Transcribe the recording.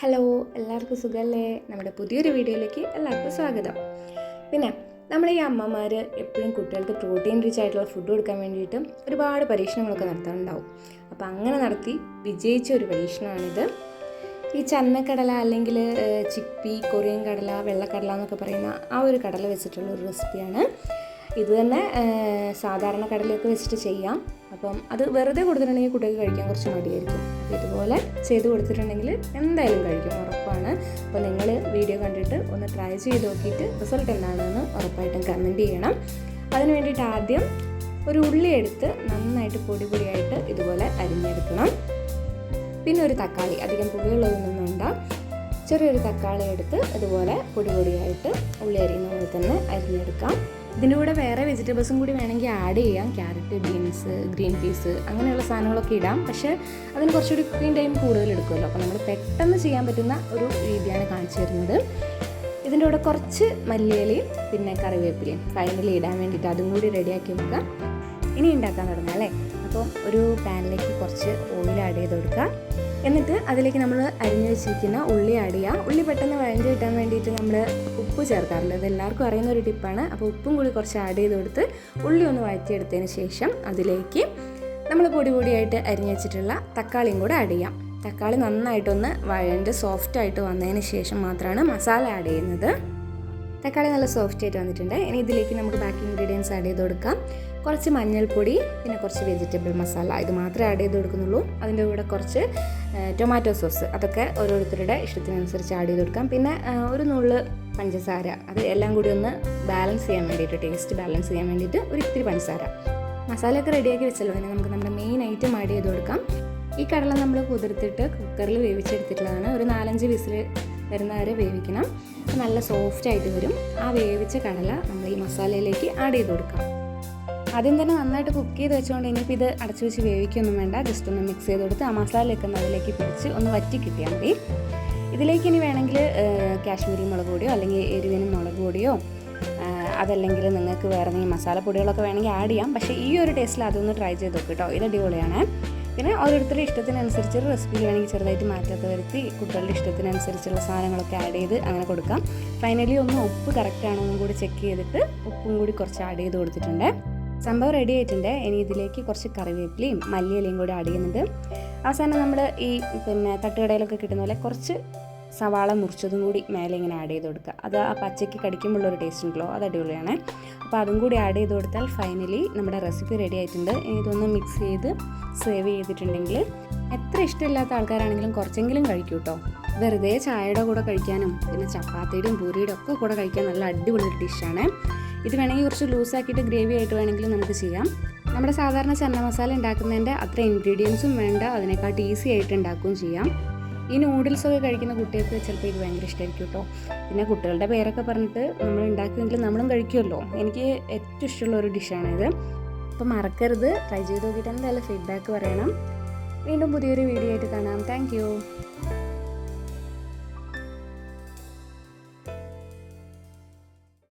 Hello എല്ലാവർക്കും സുഖമല്ലേ നമ്മുടെ പുതിയൊരു വീഡിയോയിലേക്ക് എല്ലാവർക്കും സ്വാഗതം. പിന്നെ നമ്മൾ ഈ അമ്മമാർ എപ്പോഴും കുട്ടികൾക്ക് പ്രോട്ടീൻ റിച്ച് ആയിട്ടുള്ള ഫുഡ് കൊടുക്കാൻ വേണ്ടിയിട്ട് ഒരുപാട് പരീക്ഷണങ്ങളൊക്കെ നടത്താറുണ്ടാവും. അപ്പോൾ അങ്ങനെ നടത്തി വിജയിച്ച ഒരു പരീക്ഷണമാണിത്. ഈ ചന്നക്കടല അല്ലെങ്കിൽ ചിപ്പി കൊറിയൻ കടല വെള്ളക്കടല എന്നൊക്കെ പറയുന്ന ആ ഒരു കടല വെച്ചിട്ടുള്ള ഒരു റെസിപ്പിയാണ് ഇത് തന്നെ സാധാരണ കടലൊക്കെ വെച്ചിട്ട് ചെയ്യാം. അപ്പം അത് വെറുതെ കൊടുത്തിട്ടുണ്ടെങ്കിൽ കുട്ടികൾക്ക് കഴിക്കാൻ കുറച്ച് മടിയായിരിക്കും. അപ്പോൾ ഇതുപോലെ ചെയ്ത് കൊടുത്തിട്ടുണ്ടെങ്കിൽ എന്തായാലും കഴിക്കും ഉറപ്പാണ്. അപ്പോൾ നിങ്ങൾ വീഡിയോ കണ്ടിട്ട് ഒന്ന് ട്രൈ ചെയ്ത് നോക്കിയിട്ട് റിസൾട്ട് എന്താണെന്ന് ഉറപ്പായിട്ടും കമന്റ് ചെയ്യണം. അതിന് വേണ്ടിയിട്ട് ആദ്യം ഒരു ഉള്ളി എടുത്ത് നന്നായിട്ട് പൊടി പൊടിയായിട്ട് ഇതുപോലെ അരിഞ്ഞെടുക്കണം. പിന്നെ ഒരു തക്കാളി അധികം പുളിയുള്ളതൊന്നും വേണ്ട. ചെറിയൊരു തക്കാളി എടുത്ത് ഇതുപോലെ പൊടി പൊടിയായിട്ട് ഉള്ളി അരിയുന്ന പോലെ തന്നെ അരിഞ്ഞെടുക്കാം. ഇതിന്റെ കൂടെ വേറെ വെജിറ്റബിൾസും കൂടി വേണമെങ്കിൽ ആഡ് ചെയ്യാം. ക്യാരറ്റ് ബീൻസ് ഗ്രീൻ പീസ് അങ്ങനെയുള്ള സാധനങ്ങളൊക്കെ ഇടാം. പക്ഷേ അതിന് കുറച്ചുകൂടി കുക്കിംഗ് ടൈം കൂടുതൽ എടുക്കുമല്ലോ. അപ്പോൾ നമ്മൾ പെട്ടെന്ന് ചെയ്യാൻ പറ്റുന്ന ഒരു രീതിയാണ് കാണിച്ചു തരുന്നത്. ഇതിന്റെ കൂടെ കുറച്ച് മല്ലിയിലയും പിന്നെ കറിവേപ്പിലയും ഫൈനലി ഇടാൻ വേണ്ടിയിട്ട് അതും കൂടി റെഡിയാക്കി വെക്കാം. ഇനി ഉണ്ടാക്കാൻ തുടങ്ങാം അല്ലേ? അപ്പോൾ ഒരു പാനിലേക്ക് കുറച്ച് ഓയിൽ ആഡ് ചെയ്ത് കൊടുക്കുക എന്നിട്ട് അതിലേക്ക് നമ്മൾ അരിഞ്ഞു വെച്ചിരിക്കുന്ന ഉള്ളി ആഡ് ചെയ്യുക ഉള്ളി പെട്ടെന്ന് വഴഞ്ഞ് കിട്ടാൻ വേണ്ടിയിട്ട് നമ്മൾ ഉപ്പ് ചേർക്കാറുണ്ട് ഇത് എല്ലാവർക്കും അറിയുന്ന ഒരു ടിപ്പാണ് അപ്പോൾ ഉപ്പും കൂടി കുറച്ച് ആഡ് ചെയ്ത് കൊടുത്ത് ഉള്ളി ഒന്ന് വഴറ്റിയെടുത്തതിന് ശേഷം അതിലേക്ക് നമ്മൾ പൊടി പൊടിയായിട്ട് അരിഞ്ഞു വെച്ചിട്ടുള്ള തക്കാളിയും കൂടെ ആഡ് ചെയ്യാം. തക്കാളി നന്നായിട്ടൊന്ന് വഴണ്ട് സോഫ്റ്റായിട്ട് വന്നതിന് ശേഷം മാത്രമാണ് മസാല ആഡ് ചെയ്യുന്നത്. തക്കാളി നല്ല സോഫ്റ്റ് ആയിട്ട് വന്നിട്ടുണ്ട്. ഇനി ഇതിലേക്ക് നമുക്ക് ബാക്കി ഇൻഗ്രീഡിയൻസ് ആഡ് ചെയ്ത് കൊടുക്കാം. കുറച്ച് മഞ്ഞൾപ്പൊടി പിന്നെ കുറച്ച് വെജിറ്റബിൾ മസാല ഇത് മാത്രമേ ആഡ് ചെയ്ത് കൊടുക്കുന്നുള്ളൂ. അതിന്റെ കൂടെ കുറച്ച് ടൊമാറ്റോ സോസ് അതൊക്കെ ഓരോരുത്തരുടെ ഇഷ്ടത്തിനനുസരിച്ച് ആഡ് ചെയ്ത് കൊടുക്കാം. പിന്നെ ഒരു നുള്ള് പഞ്ചസാര. അത് എല്ലാം കൂടി ഒന്ന് ബാലൻസ് ചെയ്യാൻ വേണ്ടിയിട്ട് ടേസ്റ്റ് ബാലൻസ് ചെയ്യാൻ വേണ്ടിയിട്ട് ഒരു ഇത്തിരി പഞ്ചസാര. മസാലയൊക്കെ റെഡിയാക്കി വെച്ചല്ലോ. പിന്നെ നമുക്ക് നമ്മുടെ മെയിൻ ഐറ്റം ആഡ് ചെയ്ത് കൊടുക്കാം. ഈ കടല നമ്മൾ കുതിർത്തിട്ട് കുക്കറിൽ വേവിച്ചെടുത്തിട്ടുള്ളതാണ്. ഒരു നാലഞ്ച് വിസിൽ വരുന്ന വരെ വേവിക്കണം നല്ല സോഫ്റ്റ് ആയിട്ട് വരും. ആ വേവിച്ച കടല നമ്മൾ ഈ മസാലയിലേക്ക് ആഡ് ചെയ്ത് കൊടുക്കാം. ആദ്യം തന്നെ നന്നായിട്ട് കുക്ക് ചെയ്ത് വെച്ചുകൊണ്ട് ഇനിയിപ്പോൾ ഇത് അടച്ചു വെച്ച് വേവിക്കൊന്നും വേണ്ട. ജസ്റ്റ് ഒന്ന് മിക്സ് ചെയ്ത് കൊടുത്ത് ആ മസാലയൊക്കെ ഒന്ന് അതിലേക്ക് പിടിച്ച് ഒന്ന് വറ്റി കിട്ടിയാൽ മതി. ഇതിലേക്ക് ഇനി വേണമെങ്കിൽ കാശ്മീരി മുളക് പൊടിയോ അല്ലെങ്കിൽ എരിവിന് മുളക് പൊടിയോ അതല്ലെങ്കിൽ നിങ്ങൾക്ക് വേറെ എന്തെങ്കിലും മസാലപ്പൊടികളൊക്കെ വേണമെങ്കിൽ ആഡ് ചെയ്യാം. പക്ഷേ ഈ ഒരു ടേസ്റ്റിൽ അതൊന്ന് ട്രൈ ചെയ്ത് നോക്ക് കേട്ടോ ഇത് അടിപൊളിയാണ്. പിന്നെ ഓരോരുത്തരുടെ ഇഷ്ടത്തിനനുസരിച്ച് റെസിപ്പിയിൽ വേണമെങ്കിൽ ചെറുതായിട്ട് മാറ്റമൊക്കെ വരുത്തി കുട്ടികളുടെ ഇഷ്ടത്തിനനുസരിച്ചുള്ള സാധനങ്ങളൊക്കെ ആഡ് ചെയ്ത് അങ്ങനെ കൊടുക്കാം. ഫൈനലി ഒന്ന് ഉപ്പ് കറക്റ്റ് ആണോ എന്നും കൂടി ചെക്ക് ചെയ്തിട്ട് ഉപ്പും കൂടി കുറച്ച് ആഡ് ചെയ്ത് കൊടുത്തിട്ടുണ്ട്. സംഭവം റെഡി ആയിട്ടുണ്ട്. ഇനി ഇതിലേക്ക് കുറച്ച് കറിവേപ്പിലയും മല്ലിയിലയും കൂടി ആഡ് ചെയ്യുന്നുണ്ട്. അവസാനം നമ്മൾ ഈ പിന്നെ തട്ടുകടയിലൊക്കെ കിട്ടുന്ന പോലെ കുറച്ച് സവാള മുറിച്ചതും കൂടി മേലെ ഇങ്ങനെ ആഡ് ചെയ്ത് കൊടുക്കുക. അത് ആ പച്ചയ്ക്ക് കടിക്കുമ്പോഴുള്ള ഒരു ടേസ്റ്റ് ഉണ്ടല്ലോ അത് അടിപൊളിയാണ്. അപ്പോൾ അതും കൂടി ആഡ് ചെയ്ത് കൊടുത്താൽ ഫൈനലി നമ്മുടെ റെസിപ്പി റെഡി ആയിട്ടുണ്ട്. ഇതൊന്ന് മിക്സ് ചെയ്ത് സേവ് ചെയ്തിട്ടുണ്ടെങ്കിൽ എത്ര ഇഷ്ടമില്ലാത്ത ആൾക്കാരാണെങ്കിലും കുറച്ചെങ്കിലും കഴിക്കൂ കേട്ടോ വെറുതെ ചായയുടെ കൂടെ കഴിക്കാനും പിന്നെ ചപ്പാത്തിയുടെയും പൂരിയുടെ ഒക്കെ കൂടെ കഴിക്കാൻ നല്ല അടിപൊളി ഡിഷാണ് ഇത് വേണമെങ്കിൽ കുറച്ച് ലൂസാക്കിയിട്ട് ഗ്രേവി ആയിട്ട് വേണമെങ്കിലും നമുക്ക് ചെയ്യാം. നമ്മുടെ സാധാരണ ചന്ന മസാല ഉണ്ടാക്കുന്നതിന്റെ അത്ര ഇൻഗ്രീഡിയൻസും വേണ്ട. അതിനേക്കാട്ട് ഈസി ആയിട്ട് ഉണ്ടാക്കുകയും ചെയ്യാം. ഈ നൂഡിൽസൊക്കെ കഴിക്കുന്ന കുട്ടികൾക്ക് ചിലപ്പോൾ ഇത് ഭയങ്കര ഇഷ്ടമായിരിക്കും കേട്ടോ. പിന്നെ കുട്ടികളുടെ പേരൊക്കെ പറഞ്ഞിട്ട് നമ്മൾ ഉണ്ടാക്കുമെങ്കിൽ നമ്മളും കഴിക്കുമല്ലോ. എനിക്ക് ഏറ്റവും ഇഷ്ടമുള്ള ഒരു ഡിഷാണിത് അപ്പോൾ മറക്കരുത്. ട്രൈ ചെയ്ത് നോക്കിയിട്ട് എന്തായാലും ഫീഡ്ബാക്ക് പറയണം. വീണ്ടും പുതിയൊരു വീഡിയോ ആയിട്ട് കാണാം. താങ്ക്